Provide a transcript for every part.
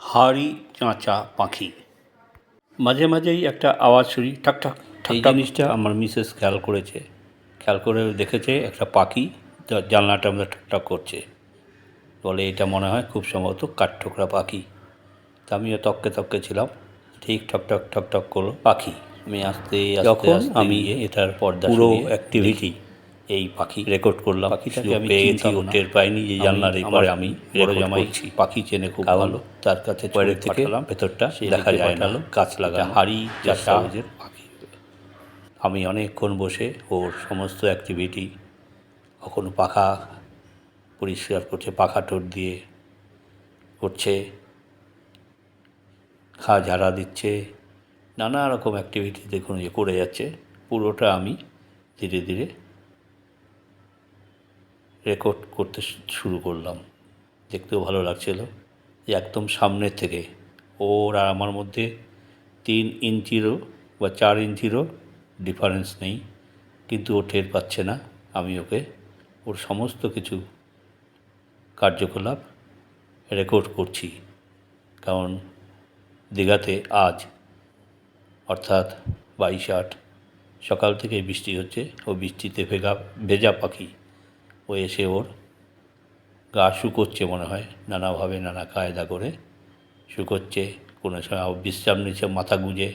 হাড়ি চাঁচা পাখি। মাঝে মাঝেই একটা আওয়াজ শুনি ঠাক ঠাক এই জিনিসটা আমার মিসেস খেয়াল করেছে। খেয়াল করে দেখেছে একটা পাখি জানলাটা আমাদের ঠকঠক করছে। বলে এটা মনে হয় খুব সম্ভবত কাঠঠোকরা পাখি। তা আমিও তককে তককে ছিলাম। ঠিক ঠকঠক ঠক ঠক ঠক করল পাখি। আমি আস্তে আস্তে যখন আমি এটার পর্দা পুরো পুরো অ্যাক্টিভিটি এই পাখি রেকর্ড করলাম। পাখিটাকে আমি পেয়েছি ও টের পাইনি যে জানলার আমার এপারে আমি বড় record জামাই করছি। পাখি চেনে খুব ভালো। তার কাছে বাইরে থেকে ভেতরটা সে দেখা যায় না। গাছ লাগা হাড়ি চাষা পাখি। আমি অনেকক্ষণ বসে ওর সমস্ত অ্যাক্টিভিটি কখনো পাখা পরিষ্কার করছে পাখা টোট দিয়ে করছে খা ঝাড়া দিচ্ছে নানা রকম অ্যাক্টিভিটি দেখুন যে করে যাচ্ছে। পুরোটা আমি ধীরে ধীরে রেকর্ড করতে শুরু করলাম। দেখতেও ভালো লাগছিল যে একদম সামনের থেকে ওর আর আমার মধ্যে তিন ইঞ্চিরও বা চার ইঞ্চিরও ডিফারেন্স নেই। কিন্তু ও টের পাচ্ছে না আমি ওকে। ওর সমস্ত কিছু কার্যকলাপ রেকর্ড করছি। কারণ দীঘাতে আজ, অর্থাৎ বাইশ আট, সকাল থেকে বৃষ্টি হচ্ছে। ও বৃষ্টিতে ভেগা, ভেজা পাখি। ও এসে ওর গা শুকোচ্ছে মনে হয়। নানাভাবে নানা কায়দা করে শুকোচ্ছে, কোনো সময় বিশ্রাম নিচ্ছে, মাথা গুঁজে।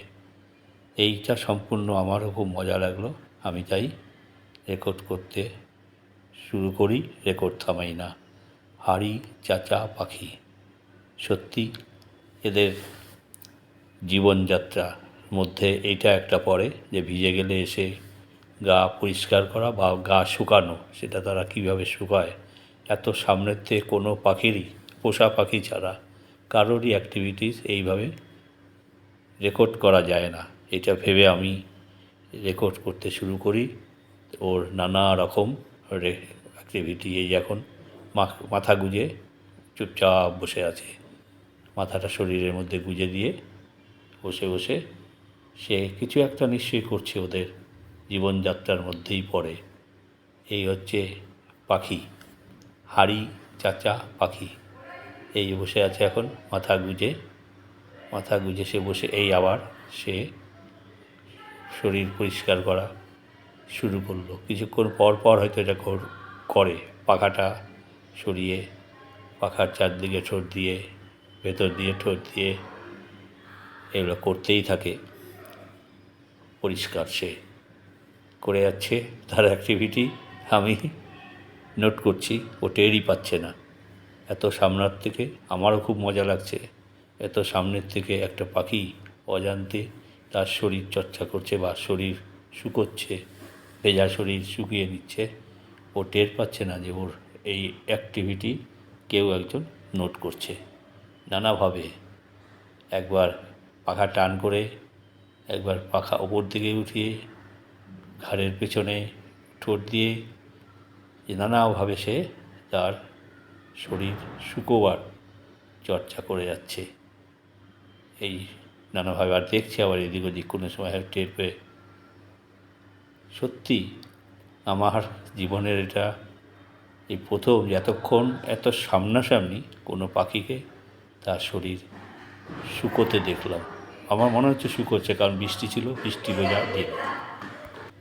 এইটা সম্পূর্ণ আমারও খুব মজা লাগল। আমি তাই রেকর্ড করতে শুরু করি, রেকর্ড থামাই না। হাড়ি, চাচা, পাখি, সত্যি এদের জীবনযাত্রার মধ্যে এইটা একটা পড়ে যে ভিজে গেলে এসে গা পরিষ্কার করা বা গা শুকানো, সেটা তারা কীভাবে শুকায়? এত সামনের থেকে কোনো পাখিরই, পোষা পাখি ছাড়া কারোরই অ্যাক্টিভিটিস এইভাবে রেকর্ড করা যায় না। এটা ভেবে আমি রেকর্ড করতে শুরু করি। ওর নানা রকম অ্যাক্টিভিটি এই এখন মাথা গুজে চুপচাপ বসে আছে। মাথাটা শরীরের মধ্যে গুজে দিয়ে বসে বসে সে কিছু একটা নিশ্চয়ই করছে ওদের। জীবনযাত্রার মধ্যেই পড়ে। এই হচ্ছে পাখি, হাড়ি চাচা পাখি। এই বসে আছে এখন, মাথা গুজে। মাথা গুজে সে বসে, এই আবার সে শরীর পরিষ্কার করা শুরু করল। কিছুক্ষণ পর পর হয়তো এটা করে। পাখাটা সরিয়ে, পাখার চারদিকে ঠোঁট দিয়ে, ভেতর দিয়ে ঠোঁট দিয়ে, এগুলো করতেই থাকে। পরিষ্কার সে। করে যাচ্ছে তার অ্যাক্টিভিটি আমি নোট করছি, ও টেরই পাচ্ছে না। এত সামনের থেকে আমারও খুব মজা লাগছে। এত সামনের থেকে একটা পাখি অজান্তে তার শরীর চর্চা করছে বা শরীর শুকোচ্ছে, ভেজা শরীর শুকিয়ে নিচ্ছে। ও টের পাচ্ছে না যে ওর এই অ্যাক্টিভিটি কেউ একজন নোট করছে। নানাভাবে একবার পাখা টান করে, একবার পাখা ওপর দিকে উঠিয়ে ঘাড়ের পেছনে ঠোঁট দিয়ে নানাভাবে সে তার শরীর শুকোবার চর্চা করে যাচ্ছে। এই নানাভাবে আর দেখছি আবার এদিক ওদিক কোনো সময় টের পেয়ে। সত্যি আমার জীবনের এটা এই প্রথম এতক্ষণ এত সামনাসামনি কোনো পাখিকে তার শরীর শুকোতে দেখলাম। আমার মনে হচ্ছে শুকোচ্ছে কারণ বৃষ্টি ছিল, বৃষ্টি ভেজা দিন।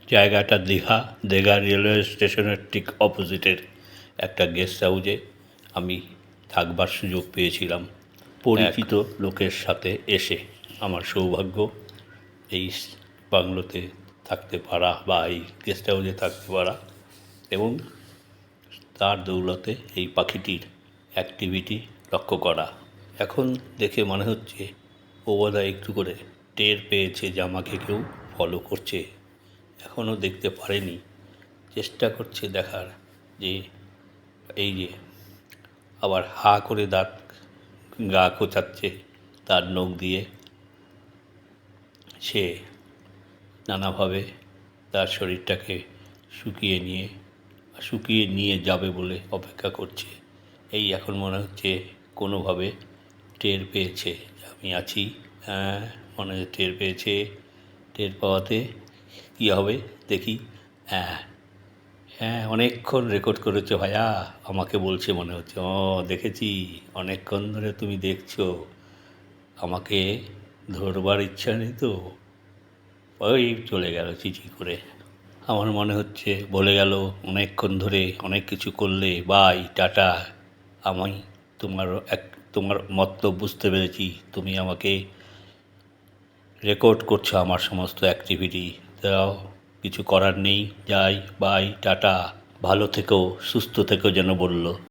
জায়গাটা দীঘা দীঘা রেলওয়ে স্টেশনের ঠিক অপোজিটের একটা গেস্ট হাউসে আমি থাকবার সুযোগ পেয়েছিলাম। পরিচিত লোকের সাথে এসে আমার সৌভাগ্য এই বাংলোতে থাকতে পারা বা এই গেস্ট হাউসে থাকতে পারা এবং তার দৌলতে এই পাখিটির অ্যাক্টিভিটি লক্ষ্য করা। এখন দেখে মনে হচ্ছে ও বোধহয় একটু করে টের পেয়েছে যে আমাকে কেউ ফলো করছে। এখনও দেখতে পারেনি। চেষ্টা করছে দেখার যে এই যে আবার হা করে দাঁত, গা কোচাচ্ছে তার নখ দিয়ে। সে নানাভাবে তার শরীরটাকে শুকিয়ে নিয়ে শুকিয়ে নিয়ে যাবে বলে অপেক্ষা করছে। এই এখন মনে হচ্ছে কোনোভাবে টের পেয়েছে। আমি আছি হ্যাঁ মনে হচ্ছে টের পেয়েছে। টের পাওয়াতে কী হবে? দেখি। হ্যাঁ হ্যাঁ অনেকক্ষণ রেকর্ড করেছ ভাইয়া। আমাকে বলছে মনে হচ্ছে। ও, দেখেছি। অনেকক্ষণ ধরে তুমি দেখছ। আমাকে ধরবার ইচ্ছা নেই তো? ওই চলে গেল চিঠি করে। আমার মনে হচ্ছে বলে গেল, অনেকক্ষণ ধরে অনেক কিছু করলে, বাই, টাটা। আমি তোমার এক, তোমার মতলব বুঝতে পেরেছি। তুমি আমাকে রেকর্ড করছ আমার সমস্ত অ্যাক্টিভিটি তাও কিছু করার নেই যাই বাই টাটা। ভালো থেকো সুস্থ থেকো যেন বলল।